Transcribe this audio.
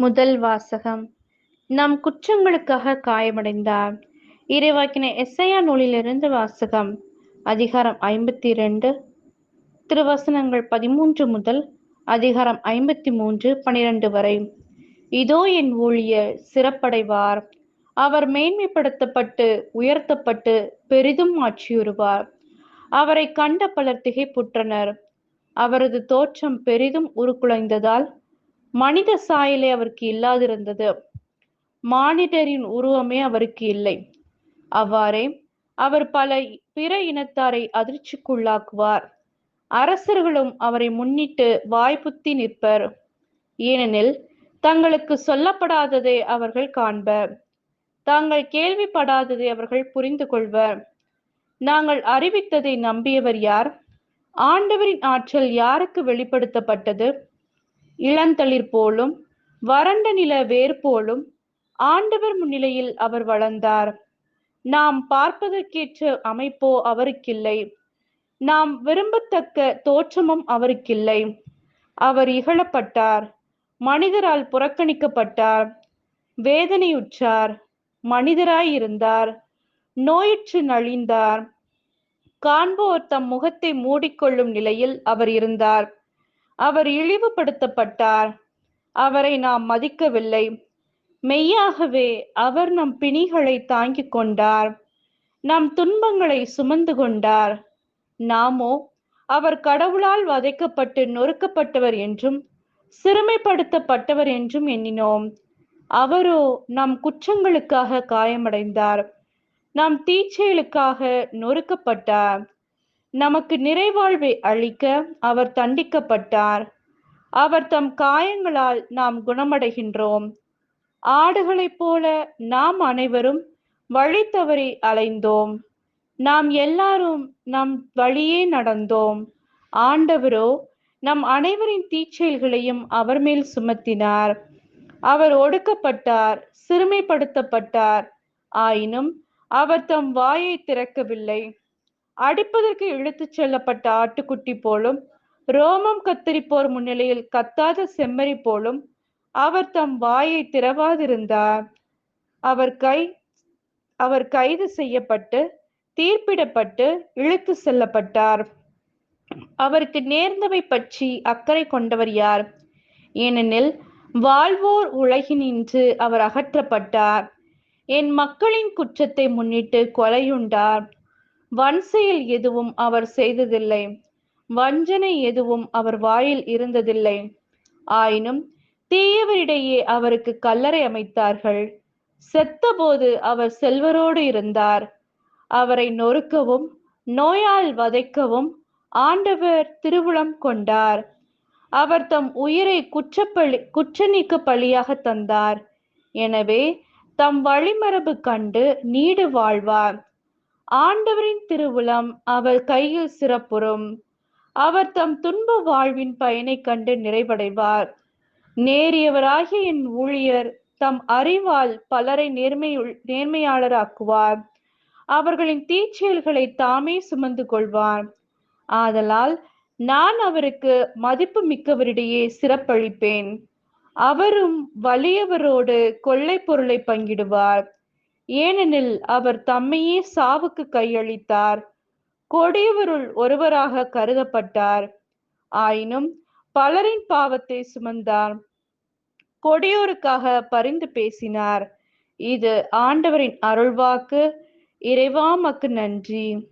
முதல் வாசகம். நம் குற்றங்களுக்காக காயமடைந்தார். இறைவாக்கின எஸ்ஐயா நூலிலிருந்து வாசகம். அதிகாரம் ஐம்பத்தி இரண்டு திருவசனங்கள் பதிமூன்று முதல் அதிகாரம் ஐம்பத்தி மூன்று பனிரெண்டு வரை. இதோ என் ஊழியர் சிறப்படைவார். அவர் மேன்மைப்படுத்தப்பட்டு உயர்த்தப்பட்டு பெரிதும் ஆட்சியுறுவார். அவரை கண்ட பலர் திகைப்புற்றனர். அவரது தோற்றம் பெரிதும் உருக்குலைந்ததால் மனித சாயலே அவருக்கு இல்லாதிருந்தது. மானிடரின் உருவமே அவருக்கு இல்லை. அவ்வாறே அவர் பல பிற இனத்தாரை அதிர்ச்சிக்குள்ளாக்குவார். அரசர்களும் அவரை முன்னிட்டு வாய்ப்புத்தி நிற்பர். ஏனெனில் தங்களுக்கு சொல்லப்படாததை அவர்கள் காண்பர். தாங்கள் கேள்விப்படாததை அவர்கள் புரிந்து கொள்வர். நாங்கள் அறிவித்ததை நம்பியவர் யார்? ஆண்டவரின் ஆற்றல் யாருக்கு வெளிப்படுத்தப்பட்டது? இளந்தளிர் போலும் வறண்ட நில வேர் போலும் ஆண்டவர் முன்னிலையில் அவர் வளர்ந்தார். நாம் பார்ப்பதற்கேற்ற அமைப்போ அவருக்கில்லை. நாம் விரும்பத்தக்க தோற்றமும் அவருக்கில்லை. அவர் இகழப்பட்டார் மனிதரால் புறக்கணிக்கப்பட்டார் வேதனையுற்றார் மனிதராய் இருந்தார் நோயுற்று நலிந்தார். காண்போர் தம் முகத்தை மூடிக்கொள்ளும் நிலையில் அவர் இருந்தார். அவர் இழிவுபடுத்தப்பட்டார். அவரை நாம் மதிக்கவில்லை. மெய்யாகவே அவர் நம் பிணிகளை தாங்கிக் கொண்டார். நம் துன்பங்களை சுமந்து கொண்டார். நாமோ அவர் கடவுளால் வதைக்கப்பட்டு நொறுக்கப்பட்டவர் என்றும் சிறுமைப்படுத்தப்பட்டவர் என்றும் எண்ணினோம். அவரோ நம் குற்றங்களுக்காக காயமடைந்தார். நம் தீச்செயலுக்காக நொறுக்கப்பட்டார். நமக்கு நிறைவாழ்வை அளிக்க அவர் தண்டிக்கப்பட்டார். அவர் தம் காயங்களால் நாம் குணமடைகின்றோம். ஆடுகளைப் போல நாம் அனைவரும் வழி தவறி அலைந்தோம். நாம் எல்லாரும் நம் வழியே நடந்தோம். ஆண்டவரோ நம் அனைவரின் தீச்செயல்களையும் அவர் மேல் சுமத்தினார். அவர் ஒடுக்கப்பட்டார் சிறுமைப்படுத்தப்பட்டார். ஆயினும் அவர் தம் வாயை திறக்கவில்லை. அடிப்பதற்கு இழுத்துச் செல்லப்பட்ட ஆட்டுக்குட்டி போலும் ரோமம் கத்தரிப்போர் முன்னிலையில் கத்தாத செம்மறி போலும் அவர் தம் வாயை திறவாதிருந்தார். அவர் கை அவர் கைது செய்யப்பட்டு தீர்ப்பிடப்பட்டு இழுத்து செல்லப்பட்டார். அவருக்கு நேர்ந்தவை பற்றி அக்கறை கொண்டவர் யார்? ஏனெனில் வாழ்வோர் உலகினின்று அவர் அகற்றப்பட்டார். என் மக்களின் குற்றத்தை முன்னிட்டு கொலையுண்டார். வன்செயல் எதுவும் அவர் செய்ததில்லை. வஞ்சனை எதுவும் அவர் வாயில் இருந்ததில்லை. ஆயினும் தீயவரிடையே அவருக்கு கல்லறை அமைத்தார்கள். செத்தபோது அவர் செல்வரோடு இருந்தார். அவரை நொறுக்கவும் நோயால் வதைக்கவும் ஆண்டவர் திருவுளம் கொண்டார். அவர் தம் உயிரை குற்றப்பழி குற்ற நீக்க பழியாக தந்தார். எனவே தம் வழிமரபு கண்டு நீடு வாழ்வார். ஆண்டவரின் திருவுளம் அவர் கையில் சிறப்புறும். அவர் தம் துன்ப வாழ்வின் பயனை கண்டு நிறைவடைவார். நேரியவராகிய என் ஊழியர் தம் அறிவால் பலரை நேர்மையுள் நேர்மையாளராக்குவார். அவர்களின் தீச்செயல்களை தாமே சுமந்து கொள்வார். ஆதலால் நான் அவருக்கு மதிப்பு மிக்கவரிடையே சிறப்பளிப்பேன். அவரும் வலியவரோடு கொள்ளை பொருளை பங்கிடுவார். ஏனெனில் அவர் தம்மையே சாவுக்கு கையளித்தார். கொடியவருள் ஒருவராக கருதப்பட்டார். ஆயினும் பலரின் பாவத்தை சுமந்தார். கொடியோருக்காக பரிந்து பேசினார். இது ஆண்டவரின் அருள்வாக்கு. இறைவாமக்கு நன்றி.